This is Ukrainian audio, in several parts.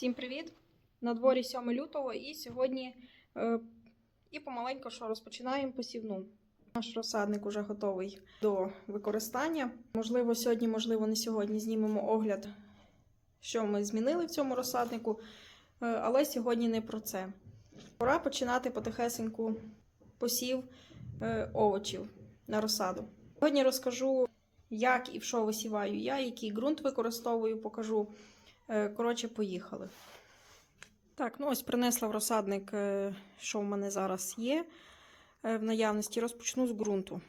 Всім привіт! На дворі 7 лютого і сьогодні е, і помаленьку що розпочинаємо посівну. Наш розсадник уже готовий до використання. Можливо, сьогодні, можливо, не сьогодні знімемо огляд, що ми змінили в цьому розсаднику, е, але сьогодні не про це. Пора починати потихесеньку посів е, овочів на розсаду. Сьогодні розкажу, як і в що висіваю я, який ґрунт використовую, покажу. Е, Коротше, поїхали. Так, ну ось принесла в розсадник, е, що в мене зараз є е, в наявності. Розпочну з ґрунту.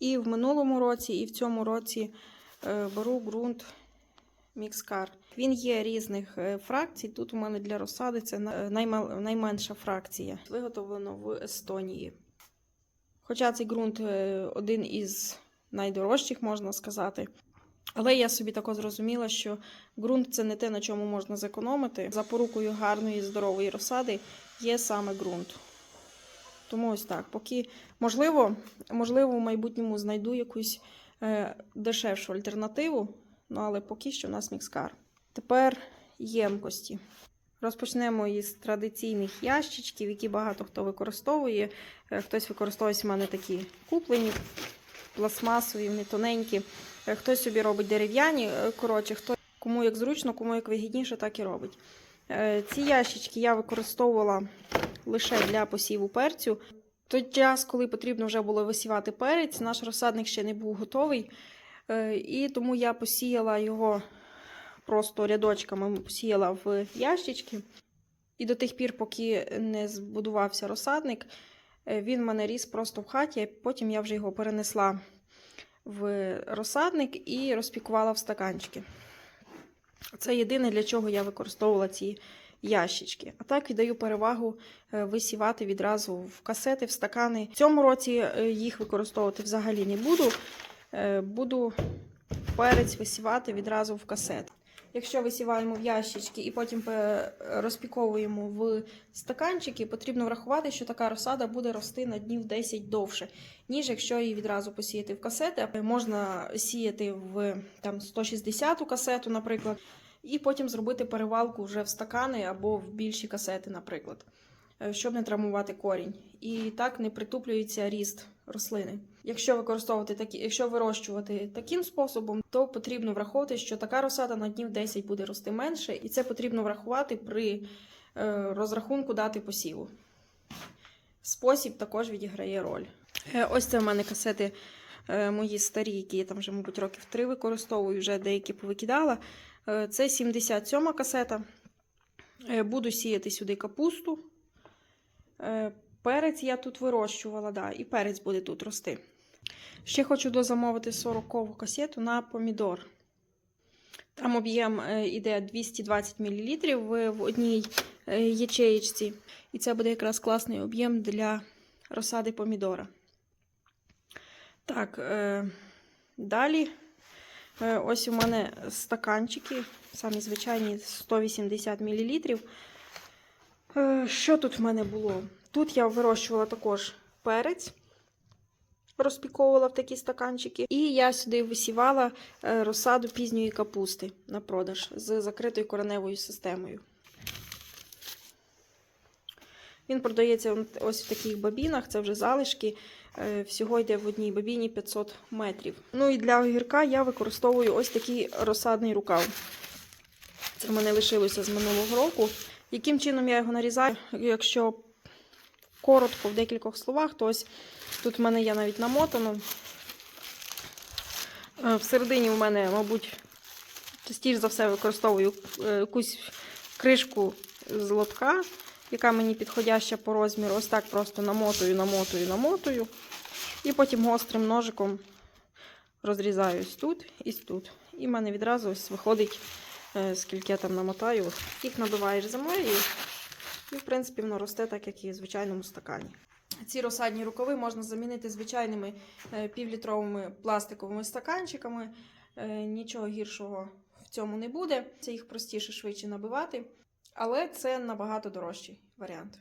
І в минулому році, і в цьому році беру ґрунт Мікскар. Він є різних фракцій. Тут у мене для розсади це найменша фракція. Виготовлено в Естонії. Хоча цей ґрунт один із найдорожчих, можна сказати. Але я собі тако зрозуміла, що ґрунт це не те, на чому можна зекономити. Запорукою гарної, здорової розсади є саме ґрунт. Тому ось так. Поки можливо, можливо, в майбутньому знайду якусь е, дешевшу альтернативу, ну але поки що у нас мікскар. Тепер ємкості. Розпочнемо із традиційних ящичків, які багато хто використовує. Е, Хтось використовує в мене такі куплені, пластмасові, вони тоненькі. Е, Хтось собі робить дерев'яні, е, коротше, хто кому як зручно, кому як вигідніше, так і робить. Е, Ці ящички я використовувала лише для посіву перцю. Той час, коли потрібно вже було висівати перець, наш розсадник ще не був готовий. І тому я посіяла його просто рядочками посіяла в ящички. І до тих пір, поки не збудувався розсадник, він в мене ріс просто в хаті, потім я вже його перенесла в розсадник і розпікувала в стаканчики. Це єдине, для чого я використовувала ці ящички. А так віддаю перевагу е, висівати відразу в касети, в стакани. В цьому році е, їх використовувати взагалі не буду. Е, Буду перець висівати відразу в касет. Якщо висіваємо в ящички і потім розпіковуємо в стаканчики, потрібно врахувати, що така розсада буде рости на днів 10 довше, ніж якщо її відразу посіяти в касети. Можна сіяти в там 160 касету, наприклад, і потім зробити перевалку вже в стакани або в більші касети, наприклад, щоб не травмувати корінь. І так не притуплюється ріст рослини. Якщо використовувати такі, якщо вирощувати таким способом, то потрібно враховувати, що така розсада на днів 10 буде рости менше, і це потрібно врахувати при е, розрахунку дати посіву. Спосіб також відіграє роль. Е, ось це в мене касети е, мої старі, які я там вже, мабуть, років три використовую, вже деякі повикидала. Е, Це 77 касета. Е, Буду сіяти сюди капусту. Е, Перець я тут вирощувала, да, і перець буде тут рости. Ще хочу дозамовити 40-ку касету на помідор. Там об'єм е, іде 220 мл в, одній е, ячеєчці. І це буде якраз класний об'єм для розсади помідора. Так, далі. Ось у мене стаканчики, самі звичайні 180 мл. Е, Що тут в мене було? Тут я вирощувала також перець, розпіковувала в такі стаканчики. І я сюди висівала е, розсаду пізньої капусти на продаж з закритою кореневою системою. Він продається ось в таких бабінах, це вже залишки. Е, Всього йде в одній бабіні 500 метрів. Ну і для огірка я використовую ось такий розсадний рукав. Це в мене лишилося з минулого року. Яким чином я його нарізаю? Якщо коротко в декількох словах, то ось тут в мене є навіть намотано. Е, в мене, мабуть, частіше за все використовую е, якусь кришку з лотка, яка мені підходяща по розміру. Ось так просто намотую, намотую, намотую. І потім гострим ножиком розрізаю ось тут і тут. І в мене відразу ось виходить, скільки я там намотаю. Їх набиваєш землею. І, в принципі, воно росте так, як і в звичайному стакані. Ці розсадні рукави можна замінити звичайними е, півлітровими пластиковими стаканчиками. Е, Нічого гіршого в цьому не буде. Це їх простіше швидше набивати, але це набагато дорожчий варіант.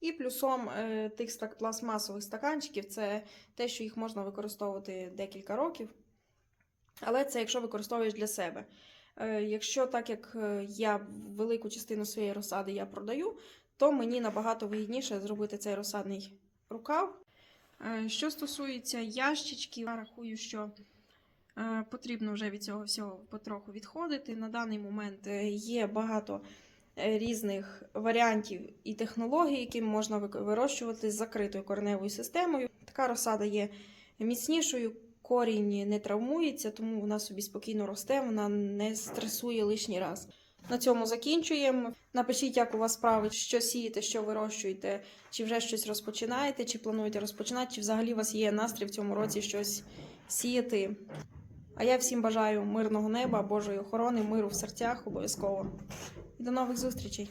І плюсом е, тих пластмасових стаканчиків це те, що їх можна використовувати декілька років. Але це якщо використовуєш для себе. Е, Якщо так як е, я велику частину своєї розсади я продаю, то мені набагато вигідніше зробити цей розсадний рукав. Е, Що стосується ящичків, я рахую, що потрібно вже від цього всього потроху відходити. На даний момент є багато різних варіантів і технологій, які можна вирощувати з закритою кореневою системою. Така розсада є міцнішою, корінь не травмується, тому вона собі спокійно росте, вона не стресує лишній раз. На цьому закінчуємо. Напишіть, як у вас справи, що сієте, що вирощуєте, чи вже щось розпочинаєте, чи плануєте розпочинати, чи взагалі у вас є настрій в цьому році щось сіяти. А я всім бажаю мирного неба, Божої охорони, миру в серцях обов'язково. І до нових зустрічей!